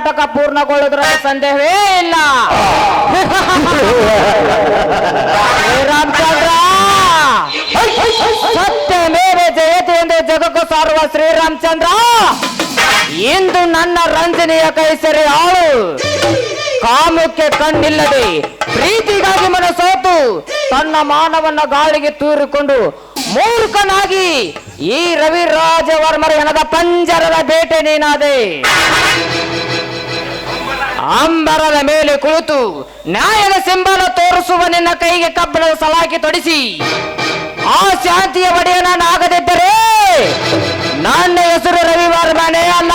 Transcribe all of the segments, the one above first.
ನಾಟಕ ಪೂರ್ಣಗೊಳ್ಳುವುದರಲ್ಲಿ ಸಂದೇಹವೇ ಇಲ್ಲ. ಶ್ರೀರಾಮಚಂದ್ರ! ಸತ್ಯ ಮೇಲೆ ಜಯತಿ ಎಂದು ಜಗಕ್ಕೂ ಸಾರುವ ಶ್ರೀರಾಮಚಂದ್ರ! ಇಂದು ನನ್ನ ರಂಜನೆಯ ಕೈ ಆಳು. ಕಾಮಕ್ಕೆ ಕಣ್ಣಿಲ್ಲದೆ, ಪ್ರೀತಿಗಾಗಿ ಮನಸೋತು. ತನ್ನ ಮಾನವನ್ನ ಗಾಳಿಗೆ ತೂರಿಕೊಂಡು ಮೂರ್ಖನಾಗಿ ಈ ರವಿರಾಜವರ್ಮರ ಹೆಣದ ಪಂಜರದ ಬೇಟೆ ನೀನಾದೆ. ಅಂಬರದ ಮೇಲೆ ಕುಳಿತು ನ್ಯಾಯದ ಸಿಂಬಲ ತೋರಿಸುವ ನಿನ್ನ ಕೈಗೆ ಕಬ್ಬಿಣದ ಸಲಾಕಿ ತೊಡಿಸಿ ಆ ಶಾಂತಿಯ ಒಡೆಯನಾಗದಿದ್ದರೆ ನನ್ನ ಹೆಸರು ರವಿವರ್ಮನೇ ಅಲ್ಲ.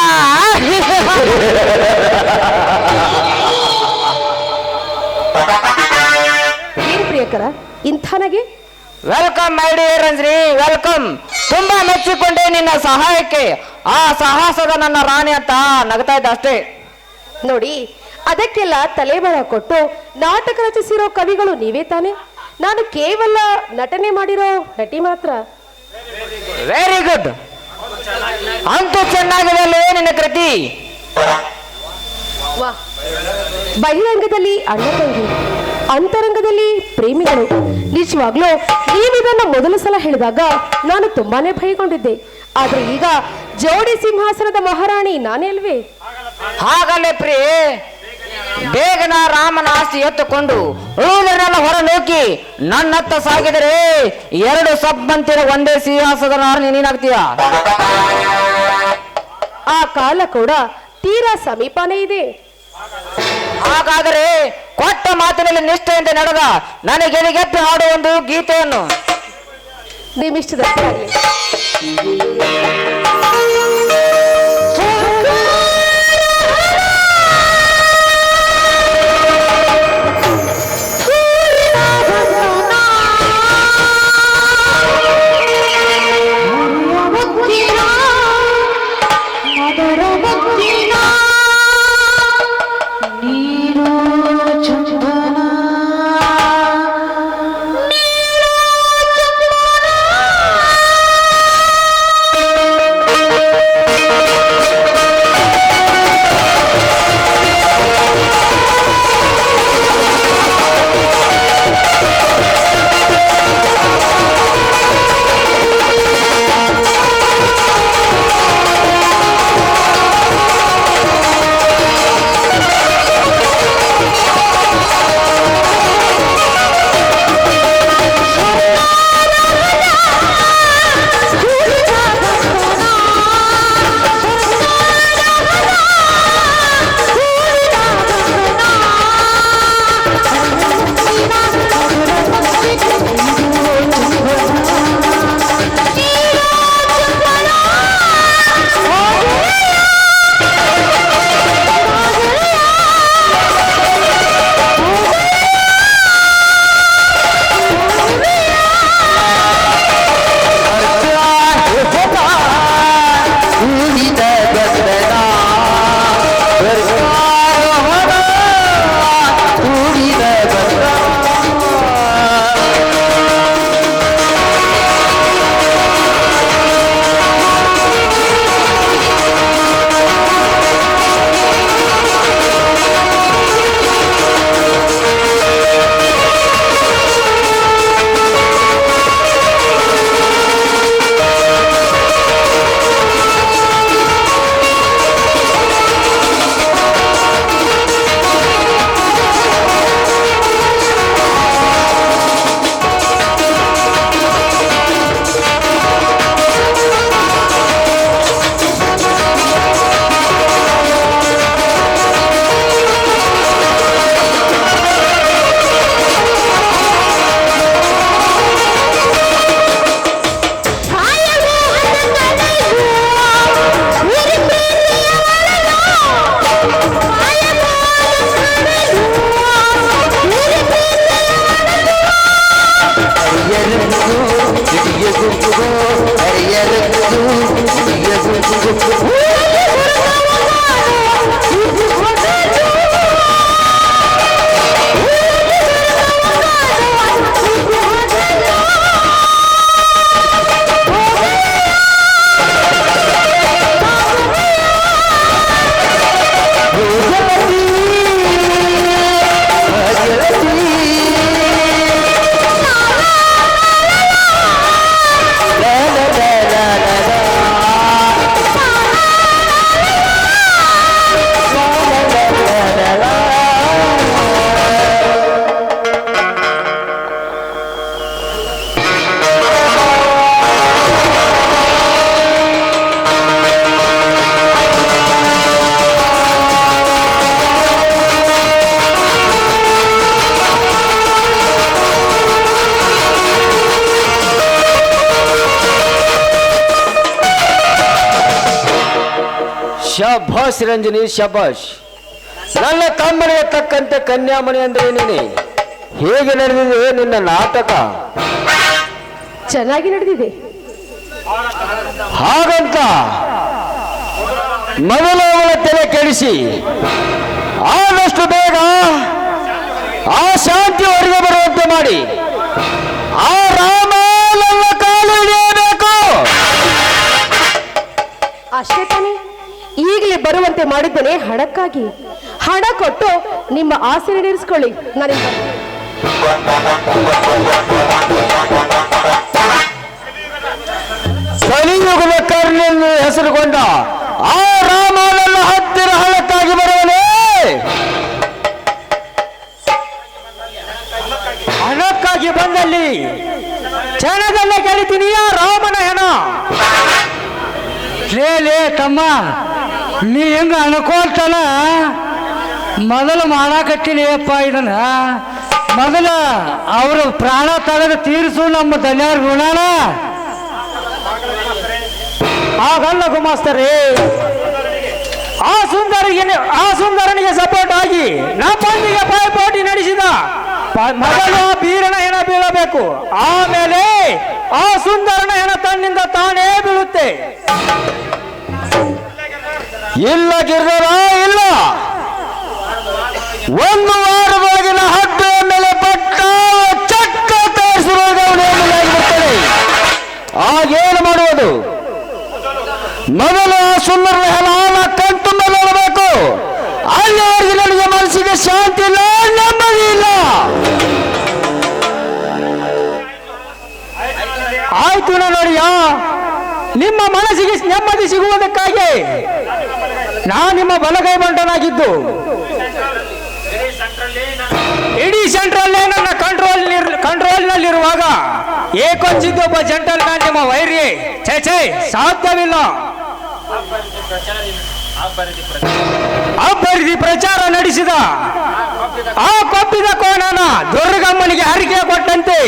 ಏನ್ ಪ್ರಿಯಕರ ಇಂಥನಗೆ ವೆಲ್ಕಮ್ ಮೈ ಡಿಯರ್ ಅಂದ್ರಿ ವೆಲ್ಕಮ್. ತುಂಬಾ ಮೆಚ್ಚಿಕೊಂಡೆ ನಿನ್ನ ಸಹಾಯಕ್ಕೆ. ಆ ಸಾಹಸದ ನನ್ನ ರಾಣಿ ಅಂತ ನಗ್ತಾ ಇದ್ದ ಅಷ್ಟೇ. ನೋಡಿ ಅದಕ್ಕೆಲ್ಲ ತಲೆಬರ ಕೊಟ್ಟು ನಾಟಕ ರಚಿಸಿರೋ ಕವಿಗಳು ನೀವೇ ತಾನೆ? ನಾನು ಕೇವಲ ನಟನೆ ಮಾಡಿರೋ ನಟಿ ಮಾತ್ರ. ವೆರಿ ಗುಡ್ ಅಂತೂ ಚೆನ್ನಾಗಿದೆ ನಿನ್ನ ಕೃತಿ? ವಾ. ಬಹಿರಂಗದಲ್ಲಿ ಅಣ್ಣ ತಂಗಿ ಅಂತರಂಗದಲ್ಲಿ ಪ್ರೇಮಿಗಳು. ನಿಜವಾಗ್ಲೂ ನೀವಿದನ್ನ ಮೊದಲ ಸಲ ಹೇಳಿದಾಗ ನಾನು ತುಂಬಾನೇ ಭಯಗೊಂಡಿದ್ದೆ. ಆದ್ರೆ ಈಗ ಜೋಡಿ ಸಿಂಹಾಸನದ ಮಹಾರಾಣಿ ನಾನೇ ಅಲ್ವೇ? ಹಾಗಲ್ಲೇ ಪ್ರೀ ಬೇಗನ ರಾಮನ ಆಸ್ತಿ ಎತ್ತುಕೊಂಡು ಉಳಿದರೆಲ್ಲ ಹೊರ ನೂಕಿ ನನ್ನತ್ತ ಸಾಗಿದರೆ ಎರಡು ಸಬ್ಬಂತಿರ ಒಂದೇ ಸಿಂಹಾಸದ ನೀನಾಗ್ತೀಯ? ಆ ಕಾಲ ಕೂಡ ತೀರಾ ಸಮೀಪನೇ ಇದೆ. ಹಾಗಾದರೆ ಕೊಟ್ಟ ಮಾತಿನಲ್ಲಿ ನಿಷ್ಠೆಯಿಂದ ನಡೆದ ನನಗೆ ಹಾಡುವ ಒಂದು ಗೀತೆಯನ್ನು. ನಿಮ್ಮಿಷ್ಟದಂತೆ ಶಭಾಷ್ ರಂಜನಿ ಶಭಾಷ್. ನನ್ನ ತಮ್ಮನಿಗೆ ತಕ್ಕಂತೆ ಕನ್ಯಾಮಣಿ ಅಂದ್ರೆ ನೀನೆ ಹೇಗೆ ನಡೆದಿದೆ ನಿನ್ನ ನಾಟಕ? ಚೆನ್ನಾಗಿ ನಡೆದಿದೆ. ಹಾಗಂತ ಮೊದಲು ಅವಳ ತಲೆ ಕೆಡಿಸಿ ಆದಷ್ಟು ಬೇಗ ಆ ಶಾಂತಿ ಹೊರಗೆ ಬರುವಂತೆ ಮಾಡಿ ಆ ಈಗಲೇ ಬರುವಂತೆ ಮಾಡಿದ್ದೇನೆ. ಹಣಕ್ಕಾಗಿ ಹಣ ಕೊಟ್ಟು ನಿಮ್ಮ ಆಸೆ ಈಡೇರಿಸ್ಕೊಳ್ಳಿ ನನಗೆ ಕಲಿಯುಗದ ಹೆಸರುಗೊಂಡ ಆ ರಾಮ ನನ್ನ ಹತ್ತಿರ ಹಣಕ್ಕಾಗಿ ಬರುವನೇ. ಹಣಕ್ಕಾಗಿ ಬಂದಲ್ಲಿ ಕ್ಷಣದಲ್ಲೇ ಗೆಳಿತೀನಿ ರಾಮನ ಹೆಣ. ಲೇ, ತಮ್ಮ. ನೀ ಹೆಂಗ ಅನ್ಕೊಳ್ತಾನ ಮೊದಲು ಮಾಡಾಕತ್ತೀನಿ ಅಪ್ಪ ಇದನ್ನ. ಮೊದಲ ಅವರು ಪ್ರಾಣ ತಗದು ತೀರಿಸು ನಮ್ಮ ದಲ್ಯಾರ ಋಣಾನ ಆಗಲ್ಲ ಗುಮಾಸ್ತರೇ. ಆ ಸುಂದರಿಗೆ ಆ ಸುಂದರನಿಗೆ ಸಪೋರ್ಟ್ ಆಗಿ ನಮ್ಮೊಂದಿಗೆ ಪೈಪೋಟಿ ನಡೆಸಿದ. ಮೊದಲು ಆ ಬೀರನ ಹೆಣ ಬೀಳಬೇಕು. ಆಮೇಲೆ ಆ ಸುಂದರನ ಹೆಣ ತನ್ನಿಂದ ತಾನೇ ಬೀಳುತ್ತೆ. ಇಲ್ಲ ಗಿರ್ಧರ, ಇಲ್ಲ. ಒಂದು ವಾರದೊಳಗಿನ ಹಟ್ಟೆಯ ಮೇಲೆ ಪಟ್ಟ ಚಕ್ಕ ತಯಾರಿಸಿರುವುದಾಗಿರುತ್ತದೆ ಆಗೇನು ಮಾಡುವುದು? ಮೊದಲು ಸುಂದರ ಸುಂದರನ ಕಂಟು ನೋಡಬೇಕು. ಅಲ್ಲಿವರೆಗೆ ನನಗೆ ಮನಸ್ಸಿಗೆ ಶಾಂತಿ ಇಲ್ಲ, ನೆಮ್ಮದಿ ಇಲ್ಲ. ಆಯ್ತು ನೋಡಿಯ ನಿಮ್ಮ ಮನಸ್ಸಿಗೆ ನೆಮ್ಮದಿ ಸಿಗುವುದಕ್ಕಾಗಿ ನಾ ನಿಮ್ಮ ಬಲಗೈ ಬಂಟನಾಗಿದ್ದು ಇಡೀ ಸೆಂಟ್ರಲ್ಲೇ ನನ್ನ ಕಂಟ್ರೋಲ್ ಕಂಟ್ರೋಲ್ನಲ್ಲಿರುವಾಗ ಏಕೊಂಚಿದ್ದೊಬ್ಬ ಜಂಟಲ್ ಮ್ಯಾನ್ ನಿಮ್ಮ ವೈರಿ. ಛೇ ಛೇ, ಸಾಧ್ಯವಿಲ್ಲ. ಅಬ್ಬರಿದಿ ಪ್ರಚಾರ ನಡೆಸಿದ. ಆ ಕೊಪ್ಪಿದ ಕೋಣನ ದುರ್ಗಮ್ಮನಿಗೆ ಹರಿಕೆ ಕೊಟ್ಟಂತೆ.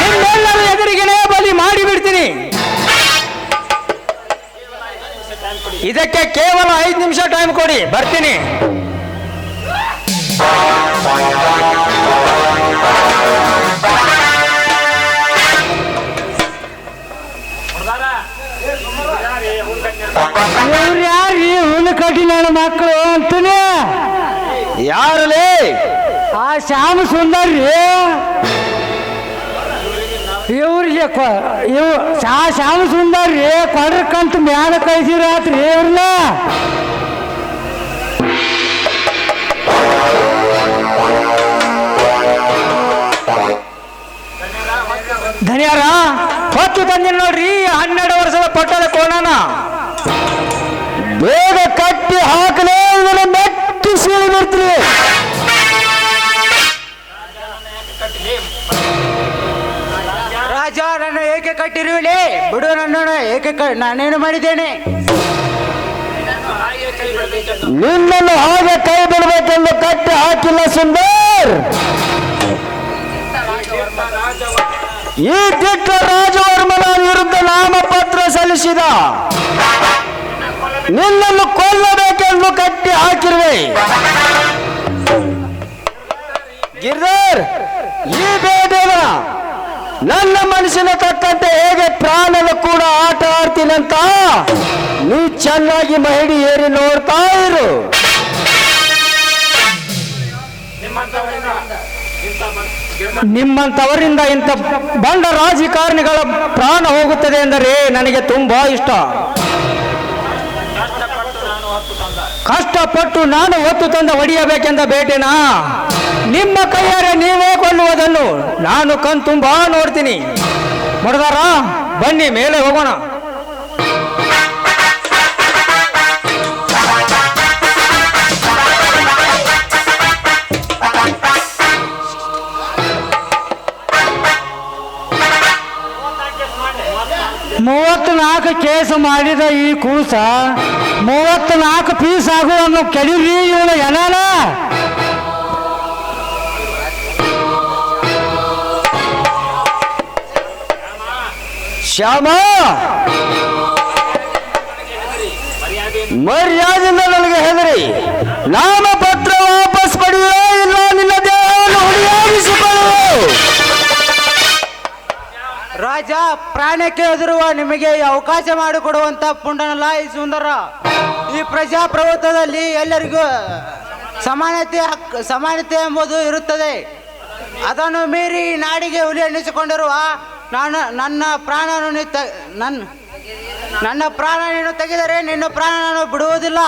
ನಿಮ್ಮೆಲ್ಲರ ಎದುರಿಗೆನೇ ಬಲಿ ಮಾಡಿಬಿಡ್ತೀನಿ. ಇದಕ್ಕೆ ಕೇವಲ ಐದು ನಿಮಿಷ ಟೈಮ್ ಕೊಡಿ ಬರ್ತೀನಿ. ಇವ್ರು ಯಾರು ಹುಲ್ಲು ಕಟ್ಟಿ ನನ್ನ ಮಕ್ಕಳು ಅಂತಾನೆ? ಯಾರಲೇ ಆ ಶ್ಯಾಮ ಸುಂದರ್. ರೀ ಇವ್ರಿಗೆ ಇವ್ ಶಾ ಶ್ಯಾಮ ಸುಂದರ್ ಕೊಡ್ರಕ್ಕಂತ ಮ್ಯಾಲ ಕಳಿಸಿರಾತ್ರಿ ಇವ್ರನ್ನ ಧನ್ಯಾರ, ಹೊತ್ತು ತಂದಿನ ನೋಡ್ರಿ, ಹನ್ನೆರಡು ವರ್ಷದ ಪಟ್ಟದ ಕೋಣನ. ನನ್ನನ್ನು ನಾನೇನು ಮಾಡಿದ್ದೇನೆ? ನಿನ್ನನ್ನು ಹಾಗೆ ಕೈ ಬಿಡಬೇಕೆಂದು ಕಟ್ಟಿ ಹಾಕಿಲ್ಲ ಸುಂದರ್. ಈ ದಿಟ್ಟ ರಾಜವರ್ಮನ ವಿರುದ್ಧ ನಾಮಪತ್ರ ಸಲ್ಲಿಸಿದ. ನಿನ್ನನ್ನು ಕೊಲ್ಲಬೇಕೆಂದು ಕಟ್ಟಿ ಹಾಕಿರುವೆ. ಗಿರ್ಧರ್, ಈ ಬೇಟೆನ ನನ್ನ ಮನಸ್ಸಿನ ತಕ್ಕಂತೆ ಹೇಗೆ ಪ್ರಾಣದ ಕೂಡ ಆಟ ಆಡ್ತೀನಂತ? ನೀ ಚೆನ್ನಾಗಿ ಮಹಿಡಿ ಏರಿ ನೋಡ್ತಾ ಇರು. ನಿಮ್ಮಂತವರಿಂದ ಇಂಥ ಬಂಡ ರಾಜಕಾರಣಿಗಳ ಪ್ರಾಣ ಹೋಗುತ್ತದೆ ಎಂದರೆ ನನಗೆ ತುಂಬಾ ಇಷ್ಟ. ಕಷ್ಟಪಟ್ಟು ನಾನು ಹೊತ್ತು ತಂದ ಹೊಡೆಯಬೇಕೆಂದ ಬೇಟೆನಾ ನಿಮ್ಮ ಕೈಯಾರೆ ನೀವೇ ಕೊಲ್ಲುವುದನ್ನು ನಾನು ಕಣ್ ತುಂಬಾ ನೋಡ್ತೀನಿ. ಮುಡ್ದಾರ ಬನ್ನಿ ಮೇಲೆ ಹೋಗೋಣ. ಮೂವತ್ನಾಲ್ಕು ಕೇಸ್ ಮಾಡಿದ ಈ ಕೂಸ ಮೂವತ್ನಾಲ್ಕು ಪೀಸ್ ಆಗುವ ಕೆಡಿರಿ ಇವಳು ಎನಾಲ ಶ್ಯಾಮ! ಮರ್ಯಾದಿಂದ ನನಗೆ ಹೆದರಿ. ನಾಮಪತ್ರ ವಾಪಸ್ ಪಡೆಯೋ ಇಲ್ಲ, ನಿನ್ನ ದೇಹವನ್ನು ಹುಡಿಯಾಗಿಸಿಕೊಳ್ಳುವ ರಾಜ, ಪ್ರಾಣಕ್ಕೆ ಎದುರುವ ನಿಮಗೆ ಅವಕಾಶ ಮಾಡಿಕೊಡುವಂತ ಪುಂಡನಲ್ಲ ಈ ಸುಂದರ. ಈ ಪ್ರಜಾಪ್ರಭುತ್ವದಲ್ಲಿ ಎಲ್ಲರಿಗೂ ಸಮಾನತೆ ಸಮಾನತೆ ಎಂಬುದು ಇರುತ್ತದೆ. ಅದನ್ನು ಮೀರಿ ನಾಡಿಗೆ ಹುಲಿ ಎನ್ನಿಸಿಕೊಂಡಿರುವ ನಾನು ನನ್ನ ಪ್ರಾಣವನ್ನು ನೀ ತ ನನ್ನ ನನ್ನ ಪ್ರಾಣ ನೀನು ತೆಗೆದರೆ ನಿನ್ನ ಪ್ರಾಣ ನಾನು ಬಿಡುವುದಿಲ್ಲ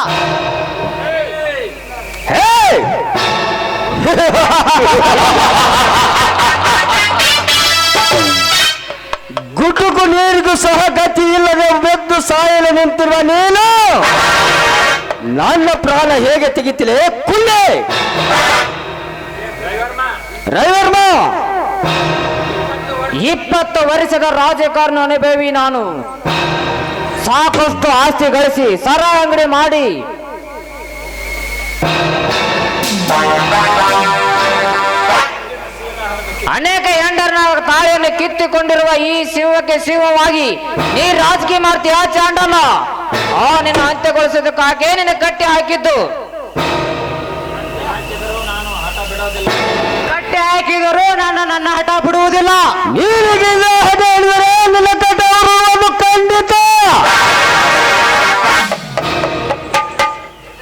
ಗುಟುಕು ನೀರಿಗೂ ಸಹ ಗತಿ ಇಲ್ಲದೆ ಬೆದ್ದು ಸಾಯಲು ನಿಂತಿರುವ ನೀನು? ನನ್ನ ಪ್ರಾಣ ಹೇಗೆ ತೆಗಿತಿಲೆ? ಕುಳ್ಳೆ ರವಿವರ್ಮ! ಇಪ್ಪತ್ತು ವರ್ಷದ ರಾಜಕಾರಣ ಅನುಭವಿ ನಾನು. ಸಾಕಷ್ಟು ಆಸ್ತಿ ಗಳಿಸಿ ಸರ ಅಂಗಡಿ ಮಾಡಿ. ಅನೇಕ ಹೆಂಡರನ ತಾಳಿಯನ್ನು ಕಿತ್ತಿಕೊಂಡಿರುವ ಈ ಶಿವಕ್ಕೆ ಶಿವವಾಗಿ ನೀ ರಾಜಕೀಯ ಮಾಡ್ತೀಯ ಚಾಂಡಲ್ಲ ಆ, ನಿನ್ನ ಅಂತ್ಯಗೊಳಿಸೋದಕ್ಕಾಗಿ ನಿನ್ನ ಕಟ್ಟಿ ಹಾಕಿದ್ದು. ಕಟ್ಟೆ ಹಾಕಿದರೂ ನನ್ನ ನನ್ನ ಹಠ ಬಿಡುವುದಿಲ್ಲ. ನೀರಿಗೆ ಹಠ ನಿನ್ನ ಖಂಡಿತ.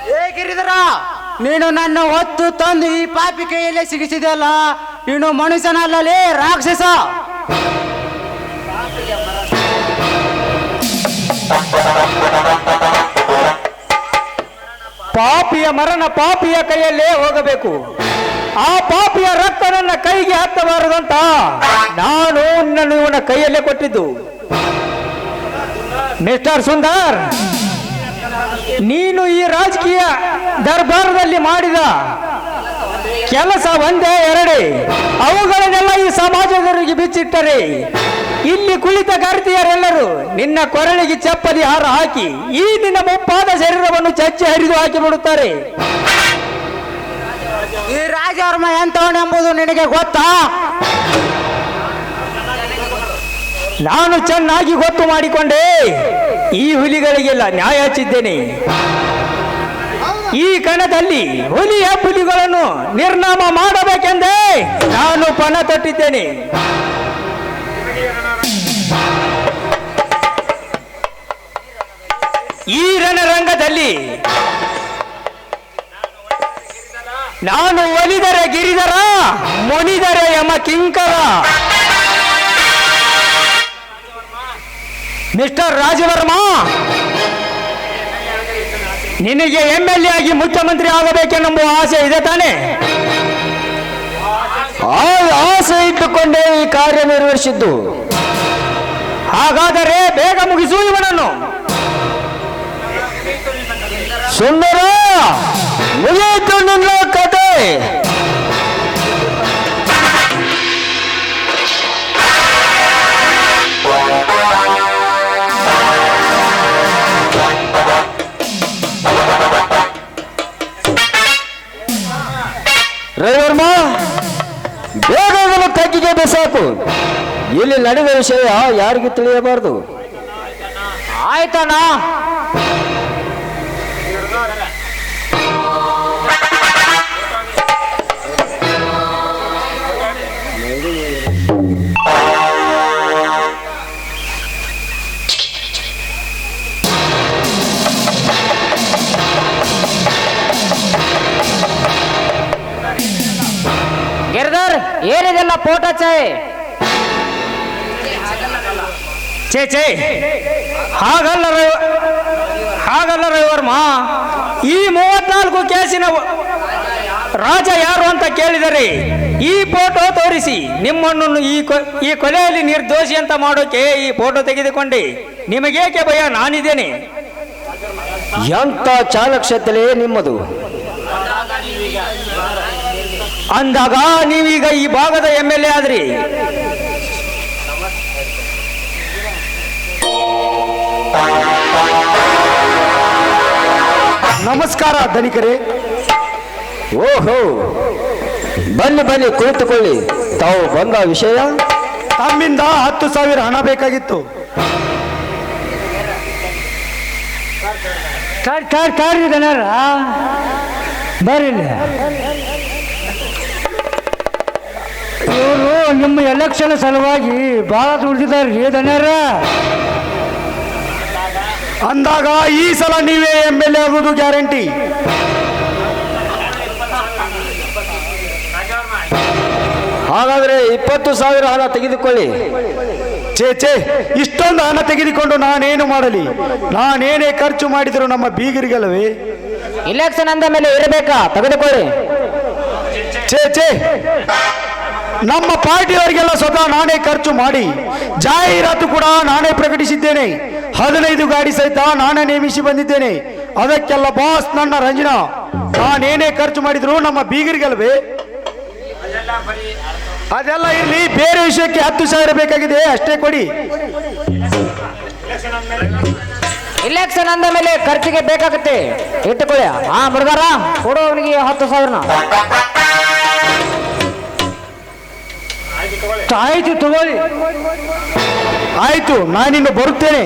ಹೇಗಿರಿದರ ನೀನು ನನ್ನ ಹೊತ್ತು ತಂದು ಈ ಪಾಪಿ ಕೈಯಲ್ಲೇ ಸಿಗಿಸಿದೆಯಲ್ಲ ನೀನು ಮನುಷ್ಯನಲ್ಲಲೇ ರಾಕ್ಷಸ. ಪಾಪಿಯ ಮರಣ ಪಾಪಿಯ ಕೈಯಲ್ಲೇ ಹೋಗಬೇಕು. ಆ ಪಾಪಿಯ ರಕ್ತ ನನ್ನ ಕೈಗೆ ಹತ್ತಬಾರದಂತ ನಾನು ನನ್ನ ಕೈಯಲ್ಲೇ ಕೊಟ್ಟಿದ್ದು. ಮಿಸ್ಟರ್ ಸುಂದರ್, ನೀನು ಈ ರಾಜಕೀಯ ದರ್ಬಾರದಲ್ಲಿ ಮಾಡಿದ ಕೆಲಸ ಒಂದೇ ಎರಡೇ. ಅವುಗಳನ್ನೆಲ್ಲ ಈ ಸಮಾಜದವರಿಗೆ ಬಿಚ್ಚಿಟ್ಟರೆ. ಇಲ್ಲಿ ಕುಳಿತ ಕರ್ತಿಯರೆಲ್ಲರೂ ನಿನ್ನ ಕೊರಳಿಗೆ ಚಪ್ಪಲಿ ಹಾರ ಹಾಕಿ ಈ ನಿನ್ನ ಮುಪ್ಪಾದ ಶರೀರವನ್ನು ಚಚ್ಚಿ ಹರಿದು ಹಾಕಿ ಬಿಡುತ್ತಾರೆ ಈ ರಾಜವರ್ಮ ಎಂತವನೆಂಬುದು ನಿನಗೆ ಗೊತ್ತಾ? ನಾನು ಚೆನ್ನಾಗಿ ಗೊತ್ತು ಮಾಡಿಕೊಂಡೆ. ಈ ಹುಲಿಗಳಿಗೆಲ್ಲ ನ್ಯಾಯ ಹಚ್ಚಿದ್ದೇನೆ. ಈ ಕಣದಲ್ಲಿ ಹುಲಿಯ ಹುಲಿಗಳನ್ನು ನಿರ್ನಾಮ ಮಾಡಬೇಕೆಂದೇ ನಾನು ಪಣ ತೊಟ್ಟಿದ್ದೇನೆ. ಈ ರಣರಂಗದಲ್ಲಿ ನಾನು ಒಲಿದರೆ ಗಿರಿದರ ಮುನಿದರೆ ಯಮ ಕಿಂಕರ ಮಿಸ್ಟರ್ ರಾಜವರ್ಮ, ನಿನಗೆ ಎಂ ಎಲ್ ಎ ಆಗಿ ಮುಖ್ಯಮಂತ್ರಿ ಆಗಬೇಕೆನ್ನುವ ಆಸೆ ಇದೆ ತಾನೆ? ಆಸೆ ಇಟ್ಟುಕೊಂಡೇ ಈ ಕಾರ್ಯ ನಿರ್ವಹಿಸಿದ್ದು ಹಾಗಾದರೆ ಬೇಗ ಮುಗಿಸು ಇವನನ್ನು. ಸುಂದರ, ಮುಗಿಯಿತು ನಿನ್ನ ರವಿವರ್ಮ ಬೇಗ ತಗ್ಗಿಗೆ ಬೆಸಾಕು. ಇಲ್ಲಿ ನಡೆದ ವಿಷಯ ಯಾರಿಗೂ ತಿಳಿಯಬಾರದು? ಆಯ್ತಣ್ಣ. ಏನಿದೆಲ್ಲ ಫೋಟೋ ಚೈ ಛೇ ಛೇ. ಹಾಗಲ್ಲ ಹಾಗಲ್ಲ ರವಿವರ್ಮ. ಈ ಮೂವತ್ನಾಲ್ಕು ಕೇಸಿನ ರಾಜ ಯಾರು ಅಂತ ಕೇಳಿದರೆ ಈ ಫೋಟೋ ತೋರಿಸಿ. ನಿಮ್ಮನ್ನು ಈ ಈ ಕೊಲೆಯಲ್ಲಿ ನಿರ್ದೋಷಿ ಅಂತ ಮಾಡೋಕೆ ಈ ಫೋಟೋ ತೆಗೆದುಕೊಂಡೆ. ನಿಮಗೇಕೆ ಭಯ? ನಾನಿದ್ದೇನೆ. ಎಂಥ ಚಾಲಕ್ಷತೆ ನಿಮ್ಮದು? ಅಂದಾಗ ನೀವೀಗ ಈ ಭಾಗದ ಎಂ ಎಲ್ ಎ ಆದ್ರಿ. ನಮಸ್ಕಾರ ಧನಿಕರೇ. ಓಹೋ. ಬನ್ನಿ ಬನ್ನಿ ಕುಳಿತುಕೊಳ್ಳಿ. ತಾವು ಬಂದ ವಿಷಯ? ತಮ್ಮಿಂದ ಹತ್ತು ಸಾವಿರ ಹಣ ಬೇಕಾಗಿತ್ತು. ಕಾರ್ ಕಾರ್ ಕಾರ್ ಬರ್ರಿ ಇವರು ನಿಮ್ಮ ಎಲೆಕ್ಷನ್ ಸಲುವಾಗಿ ಭಾಳ ದುಡ್ದಿದ್ದಾರೆ ರೀ ಧನ್ಯರ. ಅಂದಾಗ ಈ ಸಲ ನೀವೇ ಎಂ ಎಲ್ ಎ ಆಗುವುದು ಗ್ಯಾರಂಟಿ. ಹಾಗಾದ್ರೆ ಇಪ್ಪತ್ತು ಸಾವಿರ ಹಣ ತೆಗೆದುಕೊಳ್ಳಿ. ಛೇ ಛೇ ಇಷ್ಟೊಂದು ಹಣ ತೆಗೆದುಕೊಂಡು ನಾನೇನು ಮಾಡಲಿ? ನಾನೇನೇ ಖರ್ಚು ಮಾಡಿದ್ರು ನಮ್ಮ ಬೀಗರಿಗಲ್ಲವೇ? ಇಲೆಕ್ಷನ್ ಅಂದ ಮೇಲೆ ಇರಬೇಕಾ? ತೆಗೆದುಕೊಳ್ಳಿ. ಛೇ ಛೇ. ನಮ್ಮ ಪಾರ್ಟಿಯವರಿಗೆಲ್ಲ ಸ್ವತಃ ನಾನೇ ಖರ್ಚು ಮಾಡಿ ಜಾಹೀರಾತು ಕೂಡ ನಾನೇ ಪ್ರಕಟಿಸಿದ್ದೇನೆ. ಹದಿನೈದು ಗಾಡಿ ಸಹಿತ ನಾನೇ ನೇಮಿಸಿ ಬಂದಿದ್ದೇನೆ. ಅದಕ್ಕೆಲ್ಲ ಬಾಸ್ ನನ್ನ ರಂಜನಾ. ನಾನೇನೇ ಖರ್ಚು ಮಾಡಿದ್ರು ನಮ್ಮ ಬೀಗರಿಗಲ್ವೇ? ಅದೆಲ್ಲ ಇಲ್ಲಿ ಬೇರೆ ವಿಷಯಕ್ಕೆ ಹತ್ತು ಸಾವಿರ ಬೇಕಾಗಿದೆ, ಅಷ್ಟೇ ಕೊಡಿ. ಇಲೆಕ್ಷನ್ ಅಂದ ಮೇಲೆ ಖರ್ಚಿಗೆ ಬೇಕಾಗುತ್ತೆ. ಇಟ್ಟುಕೊಳ್ಳಿ. ಆ ಮುರುಗಾರ ಕೊಡು ಅವನಿಗೆ ಹತ್ತು ಸಾವಿರನ. ಆಯ್ತು ತಗೊಳ್ಳಿ. ಆಯ್ತು ನಾನಿನ್ನು ಬರುತ್ತೇನೆ.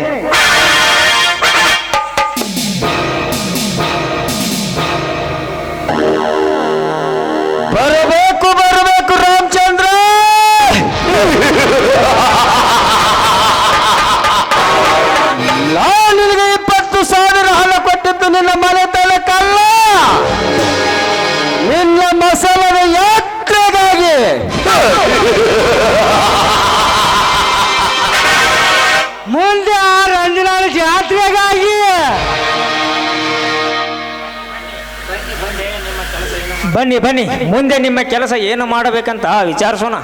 ಬನ್ನಿ ಬನ್ನಿ. ಮುಂದೆ ನಿಮ್ಮ ಕೆಲಸ ಏನು ಮಾಡಬೇಕಂತ ವಿಚಾರಿಸೋಣ.